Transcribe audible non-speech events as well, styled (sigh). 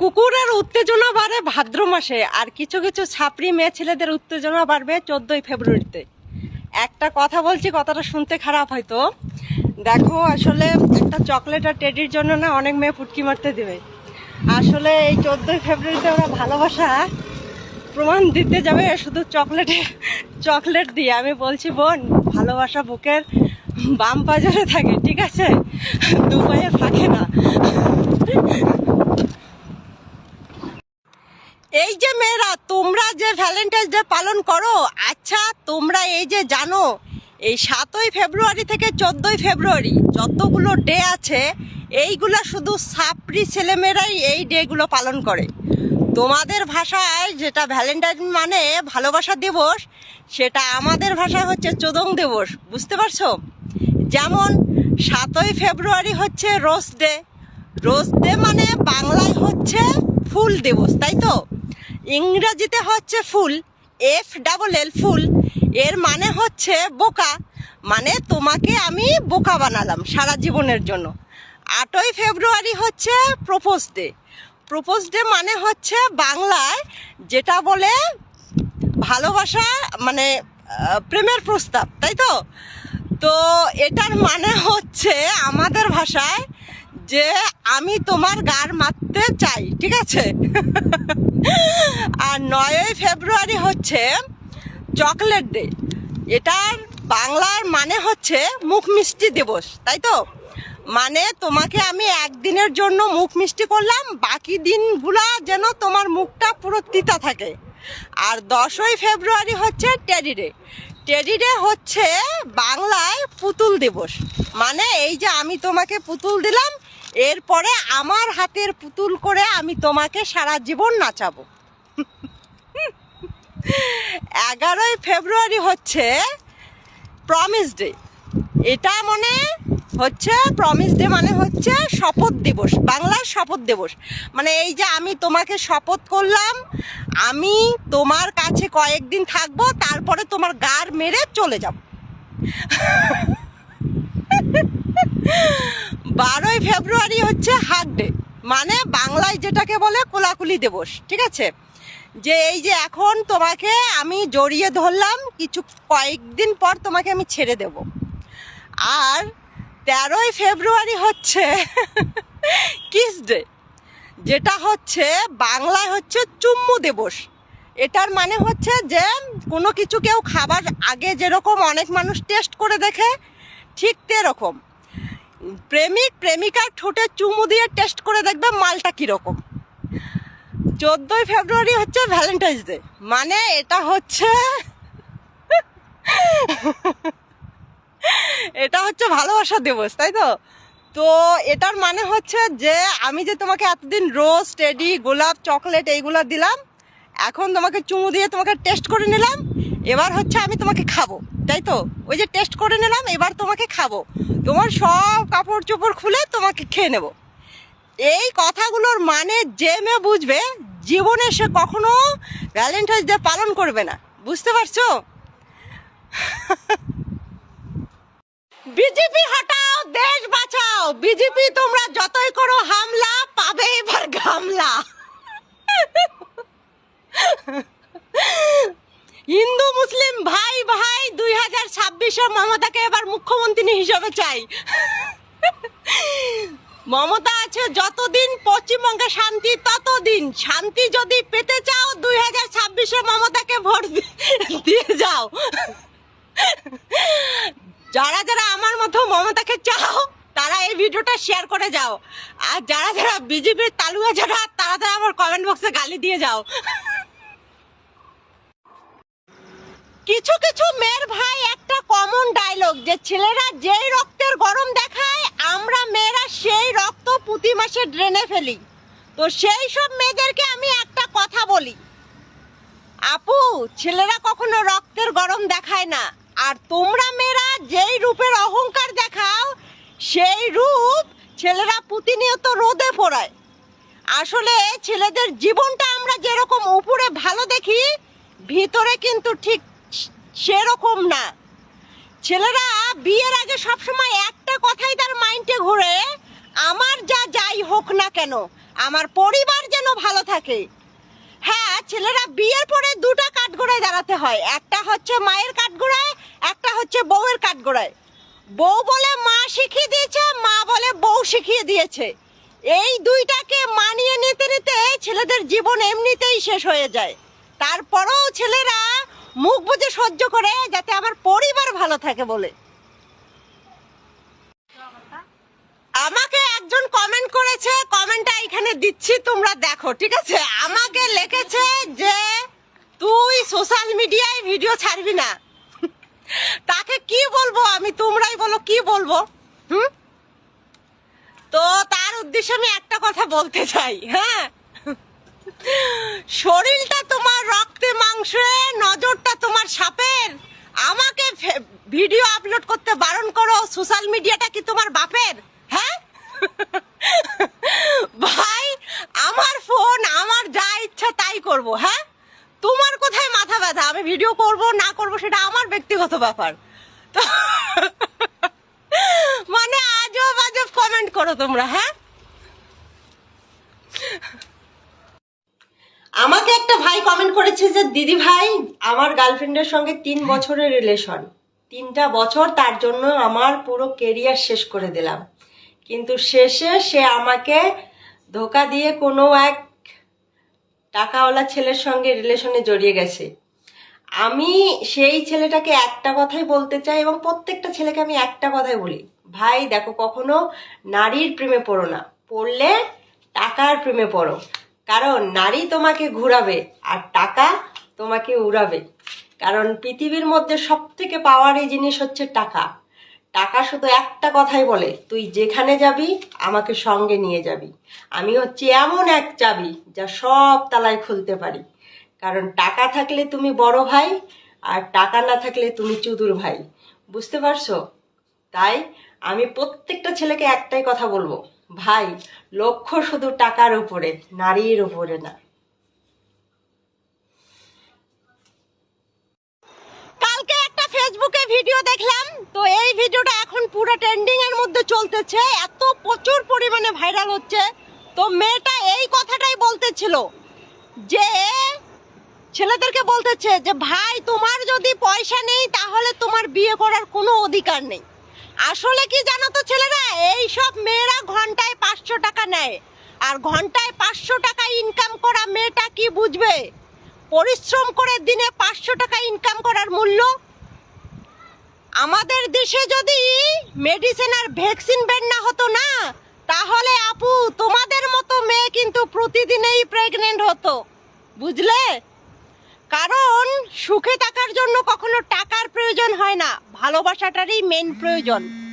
কুকুরের উত্তেজনা বাড়ে ভাদ্র মাসে, আর কিছু কিছু ছাপড়ি মেয়ে ছেলেদের উত্তেজনা বাড়বে চোদ্দই ফেব্রুয়ারিতে। একটা কথা বলছি, কথাটা শুনতে খারাপ হয়তো দেখো, আসলে একটা চকলেট আর টেডির জন্য না অনেক মেয়ে ফুটকি মারতে দেবে। আসলে এই চোদ্দই ফেব্রুয়ারিতে ওরা ভালোবাসা প্রমাণ দিতে যাবে শুধু চকলেটে, চকলেট দিয়ে। আমি বলছি, বোন, ভালোবাসা বুকের বাম পাজরে থাকে, ঠিক আছে? দু এই যে মেয়েরা, তোমরা যে ভ্যালেন্টাইন্স ডে পালন করো আচ্ছা তোমরা এই যে জানো, এই সাতই ফেব্রুয়ারি থেকে চোদ্দই ফেব্রুয়ারি যতগুলো ডে আছে, এইগুলো শুধু সাপড়ি ছেলেমেয়েরাই এই ডেগুলো পালন করে। তোমাদের ভাষায় যেটা ভ্যালেন্টাইন মানে ভালোবাসা দিবস, সেটা আমাদের ভাষায় হচ্ছে চোদং দিবস, বুঝতে পারছ? যেমন সাতই ফেব্রুয়ারি হচ্ছে রোজ ডে রোজ ডে মানে বাংলায় হচ্ছে ফুল দিবস, তাই তো? ইংরেজিতে হচ্ছে ফুল এফ ডাবল এল ফুল। এর মানে হচ্ছে বোকা। মানে তোমাকে আমি বোকা বানালাম সারা জীবনের জন্য। আটই ফেব্রুয়ারি হচ্ছে প্রপোজ ডে। প্রপোজ ডে মানে হচ্ছে বাংলায় যেটা বলে ভালোবাসা মানে প্রেমের প্রস্তাব, তাই তো? তো এটার মানে হচ্ছে আমাদের ভাষায় যে আমি তোমার গার মারতে চাই, ঠিক আছে? (laughs) নয়ই ফেব্রুয়ারি হচ্ছে চকলেট ডে। এটার বাংলার মানে হচ্ছে মুখ মিষ্টি দিবস, তাই তো? মানে তোমাকে আমি একদিনের জন্য মুখ মিষ্টি করলাম, বাকি দিনগুলা যেন তোমার মুখটা পুরো তিতা থাকে। আর দশই ফেব্রুয়ারি হচ্ছে টেডি ডে। টেডি ডে হচ্ছে বাংলায় পুতুল দিবস। মানে এই যে আমি তোমাকে পুতুল দিলাম, এরপরে আমার হাতের পুতুল করে আমি তোমাকে সারা জীবন নাচাবো। এগারোই ফেব্রুয়ারি হচ্ছে প্রমিস ডে এটা মানে হচ্ছে প্রমিস ডে মানে হচ্ছে শপথ দিবস, বাংলার শপথ দিবস। মানে এই যে আমি তোমাকে শপথ করলাম, আমি তোমার কাছে কয়েকদিন থাকব, তারপরে তোমার গার মেরে চলে যাব। বারোই ফেব্রুয়ারি হচ্ছে হাগ ডে মানে বাংলায় যেটাকে বলে কোলাকুলি দিবস, ঠিক আছে? যে এই যে এখন তোমাকে আমি জড়িয়ে ধরলাম, কিছু কয়েকদিন পর তোমাকে আমি ছেড়ে দেব। আর তেরোই ফেব্রুয়ারি হচ্ছে (laughs) কিস ডে যেটা হচ্ছে বাংলায় হচ্ছে চুম্মু দিবস। এটার মানে হচ্ছে যে কোনো কিছু কেউ খাবার আগে যেরকম অনেক মানুষ টেস্ট করে দেখে, ঠিক তেরকম। প্রেমিক, প্রেমিকার ঠোঁটে চুমু দিয়ে টেস্ট করে দেখবে মালটা কীরকম। চোদ্দোই ফেব্রুয়ারি হচ্ছে ভ্যালেন্টাইন্স ডে মানে এটা হচ্ছে এটা হচ্ছে ভালোবাসা দিবস, তাই তো? তো এটার মানে হচ্ছে যে আমি যে তোমাকে এতদিন রোজ টেডি গোলাপ চকলেট এইগুলো দিলাম, এখন তোমাকে চুমু দিয়ে তোমাকে টেস্ট করে নিলাম, এবার হচ্ছে আমি তোমাকে খাব, তাই তো? ওই যে টেস্ট করে নিলাম, এবার তোমাকে খাব। তোমার সব কাপড় চোপড় খুলে তোমাকে খেয়ে নেব। এই কথাগুলোর মানে যে মেয়ে বুঝবে, জীবনে সে কখনো ভ্যালেন্টাইন্স ডে পালন করবে না। বুঝতে পারছ? বিজেপি হটাও, দেশ বাঁচাও। বিজেপি তোমরা যতই করো, হামলা পাবে এবার গামলা। হিন্দু, মুসলিম, ভাই ভাই, দুই হাজার ছাব্বিশে মমতাকে এবার মুখ্যমন্ত্রী হিসেবে চাই। মমতা আছে যতদিন পশ্চিমবঙ্গে শান্তি, ততদিন। শান্তি যদি পেতে চাও, দুই হাজার ছাব্বিশে মমতাকে ভোট দিয়ে যাও। যারা যারা আমার মতো মমতাকে চাও, তারা এই ভিডিওটা শেয়ার করে যাও। আর যারা যারা বিজেপির তালুয়া যারা, তারা তারা আমার কমেন্ট বক্সে গালি দিয়ে যাও। কিছু কিছু মেয়ের ভাই একটা কমন ডায়লগ যে ছেলেরা যেই রক্তের গরম দেখায়, আমরা মেয়েরা সেই রক্ত প্রতি মাসে ড্রেনে ফেলি। তো সেই সব মেয়েদেরকে আমি একটা কথা বলি। আপু, ছেলেরা কখনো রক্তের গরম দেখায় না। আর তোমরা মেয়েরা যেই রূপের অহংকার দেখাও, সেই রূপ ছেলেরা প্রতিনিয়ত রোদে পড়ায়। আসলে ছেলেদের জীবনটা আমরা যেরকম উপরে ভালো দেখি, ভিতরে কিন্তু ঠিক সেরকম না। ছেলেরা, বিয়ের আগে সবসময় একটা কথাই তার মাইন্ডে ঘুরে, আমার যা যাই হোক না কেন, আমার পরিবার যেন ভালো থাকে। হ্যাঁ ছেলেরা, বিয়ের পরে দুটো কাঠগোড়ায় দাঁড়াতে হয়। একটা হচ্ছে মায়ের কাঠগোড়ায়, একটা হচ্ছে বউয়ের কাঠগোড়ায়। বউ বলে মা শিখিয়ে দিয়েছে, মা বলে বউ শিখিয়ে দিয়েছে। এই দুইটাকে মানিয়ে নিতে নিতে ছেলেদের জীবন এমনিতেই শেষ হয়ে যায়। তারপরেও ছেলেরা মুখ বুজে সহ্য করে যাতে আমার পরিবার ভালো থাকে বলে। আমাকে একজন কমেন্ট করেছে কমেন্টটা এখানে দিচ্ছি, তোমরা দেখো, ঠিক আছে? আমাকে লিখেছে যে, তুই সোশ্যাল মিডিয়ায় ভিডিও ছাড়বি না। তাকে কি বলব আমি? তোমরাই বলো, কি বলব? হুম? তো তার উদ্দেশ্যে আমি একটা কথা বলতে চাই হ্যাঁ? শরীরটা তোমার রক্তে মাংসে, নজরটা তোমার সাপের। আমাকে ভিডিও আপলোড করতে বারণ করো সোশ্যাল মিডিয়াটা কি তোমার বাপের? হ্যাঁ? ভাই, আমার ফোন আমার যা ইচ্ছা তাই করব হ্যাঁ? তোমার কোথায় মাথা ব্যথা? আমি ভিডিও করব, না করব, সেটা আমার ব্যক্তিগত ব্যাপার। মানে আজব আজব কমেন্ট করো তোমরা হ্যাঁ আমাকে একটা ভাই কমেন্ট করেছে যে, দিদি ভাই, আমার গার্লফ্রেন্ডের সঙ্গে তিন বছরের রিলেশন তিনটা বছর তার জন্য আমার পুরো কেরিয়ার শেষ করে দিলাম। কিন্তু শেষে সে আমাকে ধোকা দিয়ে কোনো এক টাকাওয়ালা ছেলের সঙ্গে রিলেশনে জড়িয়ে গেছে। আমি সেই ছেলেটাকে একটা কথাই বলতে চাই এবং প্রত্যেকটা ছেলেকে আমি একটা কথাই বলি। ভাই, দেখো, কখনো নারীর প্রেমে পড়ো না। পড়লে টাকার প্রেমে পড়ো। কারণ নারী তোমাকে ঘুরাবে আর টাকা তোমাকে উড়াবে। কারণ পৃথিবীর মধ্যে সব থেকে পাওয়ার এই জিনিস হচ্ছে টাকা। টাকা শুধু একটা কথাই বলে, তুই যেখানে যাবি, আমাকে সঙ্গে নিয়ে যাবি। আমি হচ্ছে এমন এক চাবি যা সব তালায় খুলতে পারি। কারণ টাকা থাকলে তুমি বড় ভাই আর টাকা না থাকলে তুমি চুদুর ভাই। বুঝতে পারছ? তাই আমি প্রত্যেকটা ছেলেকে একটাই কথা বলব ভাই, লক্ষ্য শুধু টাকার উপরে, নারীর উপরে না। কালকে একটা ফেসবুকে ভিডিও দেখলাম, তো এই ভিডিওটা এখন পুরো ট্রেন্ডিং এর মধ্যে চলতেছে, এত প্রচুর পরিমাণে ভাইরাল হচ্ছে। তো মেয়েটা এই কথাটাই বলতেছিল যে, ছেলেদেরকে বলতেছে যে, ভাই, তোমার যদি পয়সা নেই, তাহলে তোমার বিয়ে করার কোনো অধিকার নেই। আসলে কি জানো তো ছেলেরা? এই সব মেয়েরা ঘন্টায় পাঁচশো টাকা নেয়। আর ঘন্টায় পাঁচশো টাকা ইনকাম করা মেয়েটা কি বুঝবে? পরিশ্রম করে দিনে পাঁচশো টাকা ইনকাম করার মূল্য? আমাদের দেশে যদি মেডিসিন আর ভ্যাকসিন বের না হতো না, তাহলে আপু তোমাদের মতো মেয়ে কিন্তু প্রতিদিনেই প্রেগনেন্ট হতো। বুঝলে? কারণ সুখে থাকার জন্য কখনো টাকার প্রয়োজন হয় না ভালোবাসাটারই মেন প্রয়োজন।